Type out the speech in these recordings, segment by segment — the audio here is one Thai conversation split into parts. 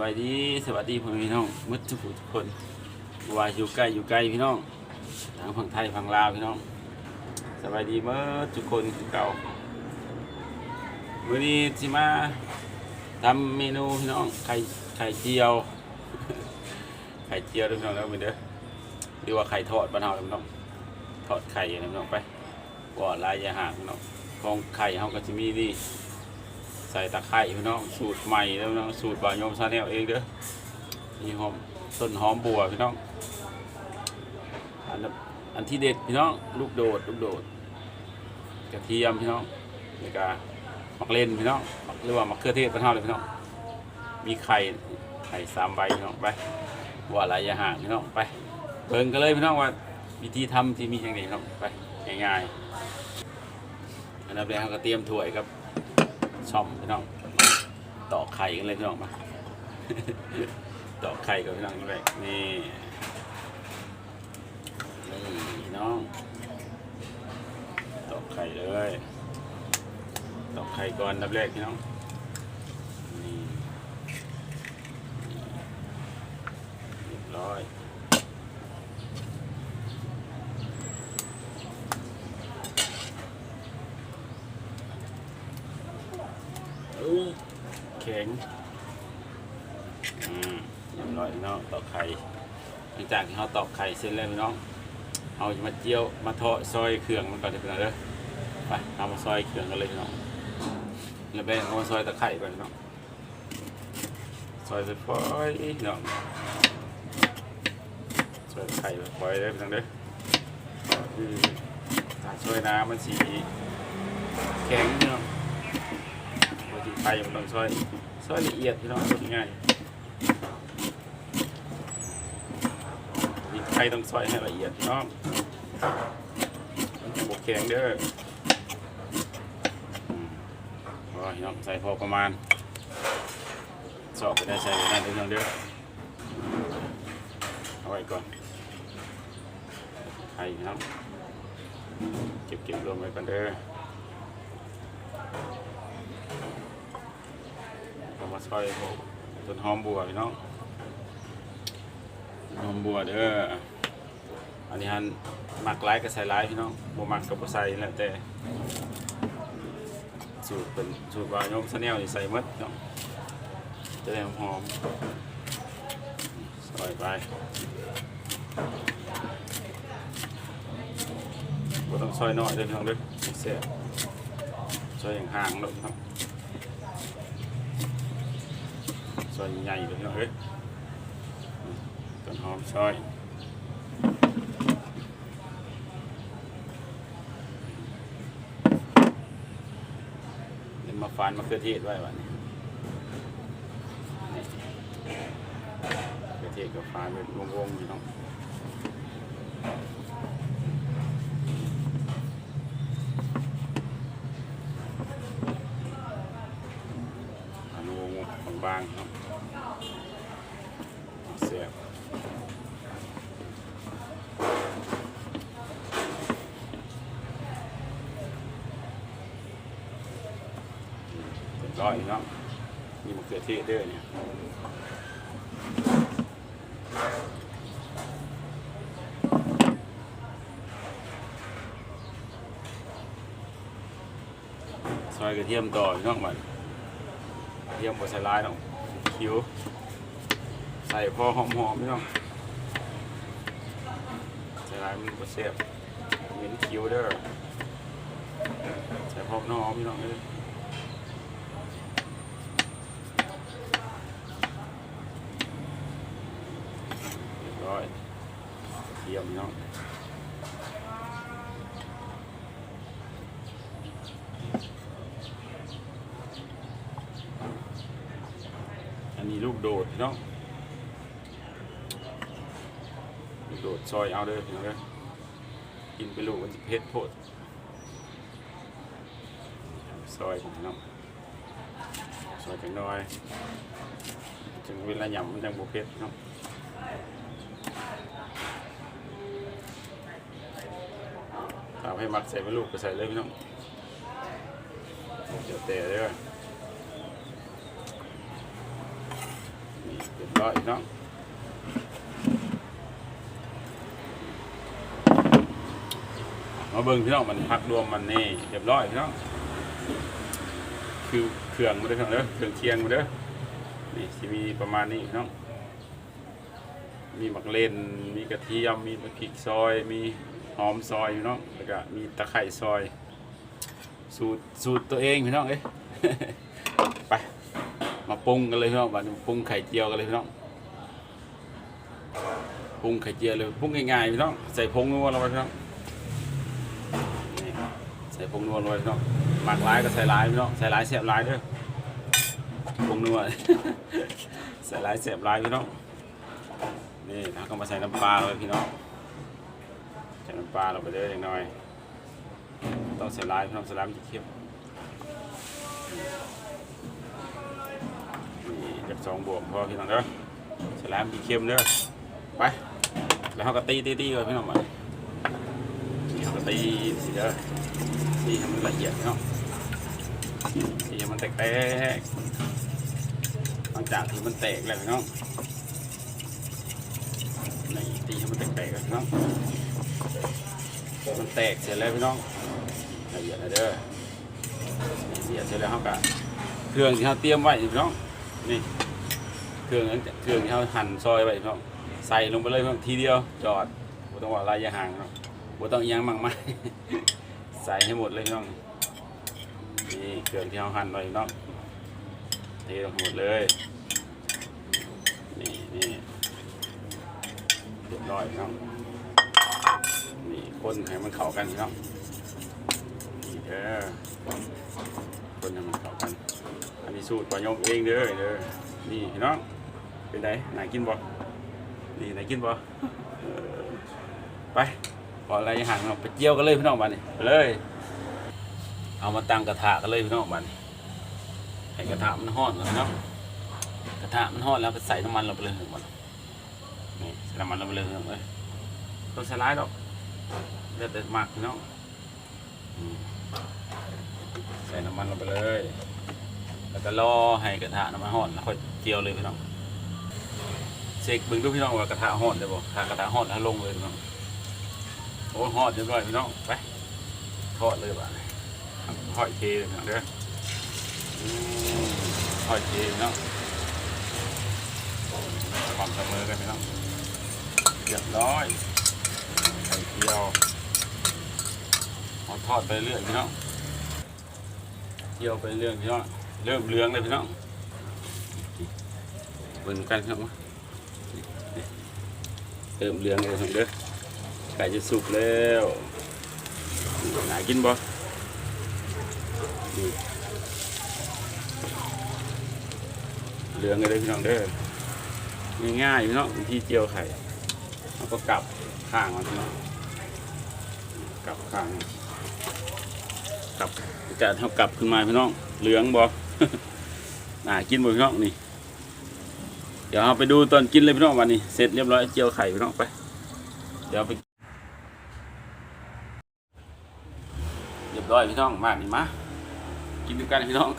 บายดีสวัสดีพ่อแม่พี่น้องมืดทุกผู้ทุกคนว่าอยู่ใกล้อยู่ไกลพี่น้องทางฝั่งไทยฝั่งลาวพี่น้องสบายดีเมื่อทุกคนคือเก่ามื้อนี้สิมาทำเมนูพี่น้องไข่ไข่เจียว ไข่เจียวเด้อพี่น้องแล้วมือเด้อหรือว่าไข่ทอดบ้านเฮาพี่น้องทอดไข่พี่น้องไปก่อนลายยาหางพี่น้องของไข่เฮาก็สิมีนี่ ใส่ตะไคร้พี่น้องสูตรใหม่แล้วน้องสูตรบายมซาแนลเองเด้อนี่หอมต้นหอมบัวพี่น้องอันนั้อันที่เด็ดพี่น้องลูกโดดลูกโดดกระเทียมพี่น้องนี่กามักเล่นพี่น้องหรือว่ามักเขือเทศบ้านเฮาเลยพี่น้องมีไข่ไข่สามใบพี่น้องไปว่าหลายอย่างพี่น้องไปเบิ่งกันเลยพี่น้องว่าวิธีทำที่มีอย่างไรพี่น้องไปง่ายๆอันดับแรกเราก็เตรียมถ้วยครับ ช่อมพี่น้องตอกไข่กันเลยพี่น้องมาตอกไข่กับพี่น้องเลยนี่นี่พี่น้องตอกไข่เลยตอกไข่ก่อนนดับแรกพี่น้องนี่เรียบร้อยอุ้ยแข็ง อืมเรียบร้อยพี่น้องตอกไข่หลังจากที่เราตอกไข่เสร็จแล้วพี่น้องเอามาเจียวมาทอดซอยเครื่องมันก่อนเดี๋ยวพี่น้องเด้อไปเอามาซอยเครื่องกันเลยพี่น้องแล้วแบ่งเอามาซอยตะไคร่ก่อนพี่น้องซอยไปฟอยพี่น้องซอยตะไคร่ไปฟอยเลยพี่น้องเด้อคือถ้าซอยน้ำมันสีแข็งพี่น้องปกติไข่มันต้องซอยซอยละเอียดพี่น้องง่ายนี่ไข่ต้องซอยให้ละเอียดพี่น้องมันจะบกแข็งเด้อพอพี่น้องใส่พอประมาณสอบไปได้ใส่ไปได้พี่น้องเด้อเอาไว้ก่อนไข่พี่น้องเก็บเก็บรวมไว้ก่อนเด้อก็มาซอยต้นหอมบัวพี่น้อง หอมบัวเด้ออันนี้ฮันมักไลายก็ใส่ไลายพี่น้องบ่มักก็บ่ใส่แล้วแต่สูตรเป็นสูตรวายมสแนลนี่ใส่หมดพี่น้องจะได้หอมๆซอยไปบ่ต้องซอยน้อยเด้อพี่น้องเด้อแซ่บซอยอย่างห่างๆเลยพี่น้องซอยใหญ่เลยพี่น้องเอ้ย ต้นหอมซอยเดี๋ยวมาฟานมะเขือเทศไว้วันนี้นี่มะเขือเทศกับฟานเป็นวงๆพี่น้องฟานวงๆบางๆเนาะ เสียบเรียบร้ อยเนาะมีมะเขือเทศด้วยเนี่ยซอยกระเทียมต่อพี่น้องมันกระเทียมบดใส่ลายเนาะคิ้วใส่พอหอมๆพี่น้องใส่ลายมันก็เสียบเหม็นคิ้วเด้อใส่พอน้องพี่น้องเลยรียบร้อยเทียมพี่น้อง อันนี้ลูกโดดพี่น้องโดดซอยเอาเด้อพี่น้องเด้อกินไปลูกมันจะเผ็ดโพดซอยพี่น้องซอยจังน้อยถึงเวลาหยำมันจังบ่เผ็ดเนาะถ้าให้มักใส่ไปลูกก็ใส่เลยพี่น้องเดี๋ยวแต่เด้ อร้อยเน้องมาเบิ่งพี่น้องมันพักรวมมันนี่เรียบร้อยพี่น้องคือเครื่องมาเด้อพี่น้องเด้อเครื่องเคียงมาเด้อนี่สิมีประมาณนี้พี่น้องมีหมักเล่นมีกระเทียมมีมะพริกซอย มีหอมซอยพี่น้องแล้วก็มีตะไคร่ซอย สูตรสูตรตัวเองพี่น้องเอ้ยไป มาปรุงกันเลยพี่น้องปรุงไข่เจียวกันเลยพี่น้องปรุงไข่เจียวเลยปรุงง่ายๆพี่น้องใส่ผงนัวลงไปพี่น้องใส่ผงนัวลงไปพี่น้องหมักหลายก็ใส่หลายพี่น้องใส่หลายแซ่บหลายเด้อผงนัวใส่หลายแซ่บหลายพี่น้องนี่แล้วก็มาใส่น้ำปลาเลยพี่น้องใส่น้ำปลาลงไปเลยเล็กน้อยต้องใส่ลายพี่น้องใส่ลายมันจะเค็มนี่จาก สองบวกพอพี่น้องเด้อใส่ลามันจะเค็มเด้อไปแล้วเขาก็ตีตีตีเลยพี่น้องมาเขาก็ตีสิเด้อตีให้มันละเอียดพี่น้องตีให้มันแตกแตกหลังจากที่มันแตกแล้วพี่น้องนี่ตีให้มันแตกๆเลยพี่น้องมันแตกเสร็จแล้วพี่น้องละเอียดนะเด้อละเอียดเสร็จแล้วเขาก็เครื่องที่เขาเตรียมไว้พี่น้องนี่ เครื่องนั้นเครื่องที่เขาหั่นซอยไว้พี่น้องใส่ลงไปเลยพี่น้องทีเดียวจอดบ่ต้องว่าระยะห่างเนาะบ่ต้องยังมากมายใส่ให้หมดเลยพี่น้องนี่เครื่องที่เขาหั่นไว้พี่น้องเทลงหมดเลยนี่นี่เรียบร้อยพี่น้องนี่คนให้มันเข้ากันพี่น้องนี่เด้อคนให้มันเข้ากันอันนี้สูตรปลายมเองเด้อเด้อนี่พี่น้อง เป็นไงน่ากินบ่นี่น่ากินบ่เอไปพออะไรห่างเราไปเจียวกันเลยพี่น้องบ้านนี่ไปเลย เอามาตั้งกระทะกันเลยพี่น้องบ้านนี่ให้กระทะมันร้อนก่อนพี่น้องกระทะมันร้อนแล้วก็ใส่น้ำมันลงไปเลยหมดนี่ใส่น้ำมันลงไปเลยเลยต้องใส่ร้ายดอกเลือดเด็ดมากพี่น้องใส่น้ำมันลงไปเลย แล้วก็รอให้กระทะน้ำมันร้อนแล้วค่อยเจียวเลยพี่น้อง เช็คเบิ่งดูพี่น้องว่ากระทะร้อนได้บ่ถ้ากระทะร้อนแล้วลงเลยพี่น้องโอ้ร้อนเรียบร้อยพี่น้องไปทอดเลยบ่าทอดเทเลยพี่น้องเด้ออืมทอดเทพี่น้องความเสมอกันพี่น้องเรียบร้อยไข่เจียวเอาทอดไปเรื่อยพี่น้องเจียวไปเรื่อยพี่น้องเริ่มเลืองเลยพี่น้องเบิ่งกันครับว่า เริ่มเหลืองเลยครับเด้อไก่จะสุกแล้วหน่ากินบ่เหลืองเลยพี่น้องเด้อง่ายๆพี่น้องวิธีเจียวไข่แล้วก็กลับข้างมันเนาะกลับข้างกลับจะเท่ากลับขึ้นมาพี่น้องเหลืองบ่น่ากินบ่พี่น้องนี่ เดี๋ยวเราไปดูตอนกินเลยพี่น้องวันนี้เสร็จเรียบร้อยเจียวไข่พี่น้องไป เดี๋ยวไป เรียบร้อยพี่น้องมานี่มากินด้วยกันพี่น้อง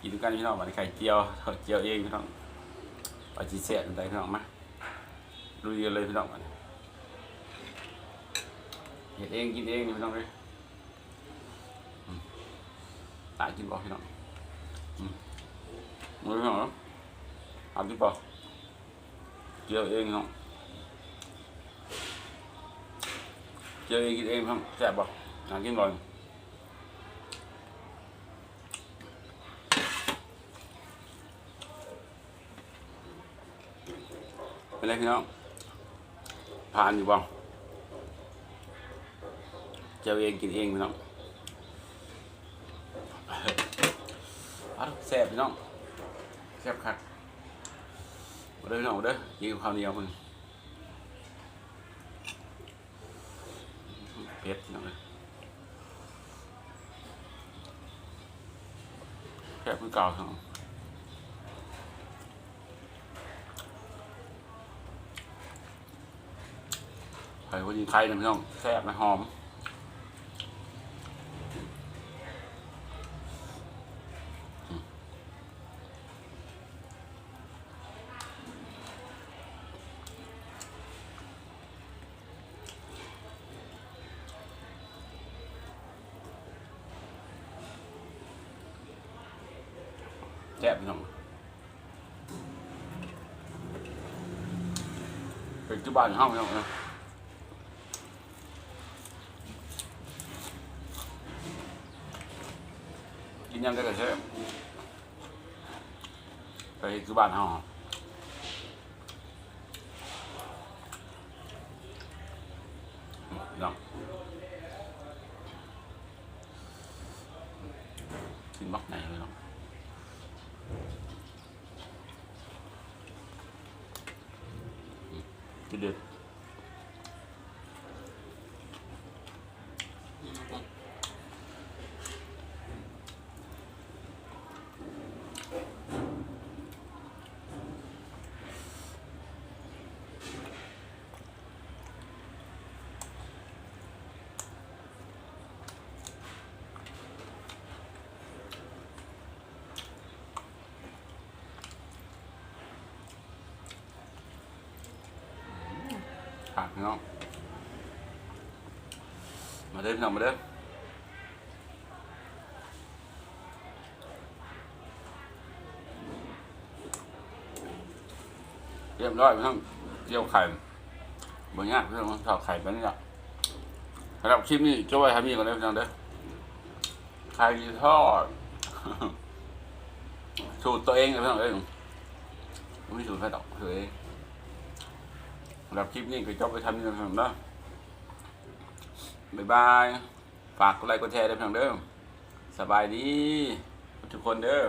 กินด้วยกันพี่น้องวันนี้ไข่เจียวเจียวเองพี่น้องปลาจีเสียอะไรพี่น้องมาลุยกันเลยพี่น้องก่อนเห็ดเองกินเองพี่น้องเลยตายกินบ่พี่น้อง มือพี่น้องเนาะเอากินบ่เจียวเองพี่น้องเจียวเองกินเองพี่น้องแซ่บบ่หากินบ่อยเป็นไรพี่น้องผ่านอยู่บ้างเจ้าเองกินเองพี่น้องเอาแซ่บพี่น้อง แซ่บคักมาเด้อพี่น้องมาเด้อกินกับข้าวเหนียวมึงเผ็ดพี่น้อยแซ่บคือเก่าครับไข่คนยิงไข่นะพี่น้องแซ่บนะหอม ซ่บพี่น้องเป็นจุบ้านห้องพี่น้องนะกินยังได้ก็แซ่บไปจุบ้านห้องพี่น้องกินบักไหนพี่น้อง cái được à ngon mà đêm nào mà đêm เด้เรียบร้อยพี่น้องเจียวไข่บางอย่างพี่น้องทอดไข่ไปนี่แหละสำหรับคลิปนี้จะไว้ทำนี่ก่อนเลยพี่น้องเด้อไข่ทอดสูตรตัวเองเลยพี่น้องเอ้ยไม่สูตรใครดอกสูตัวเอง หรับคลิปนี้ก็จบไปทำนี่นพี่น้องเด้อบ๊ายบาย ฝากกดไลค์กดแชร์ด้วยพี่น้องเด้อสบายดี ทุกคนเด้อ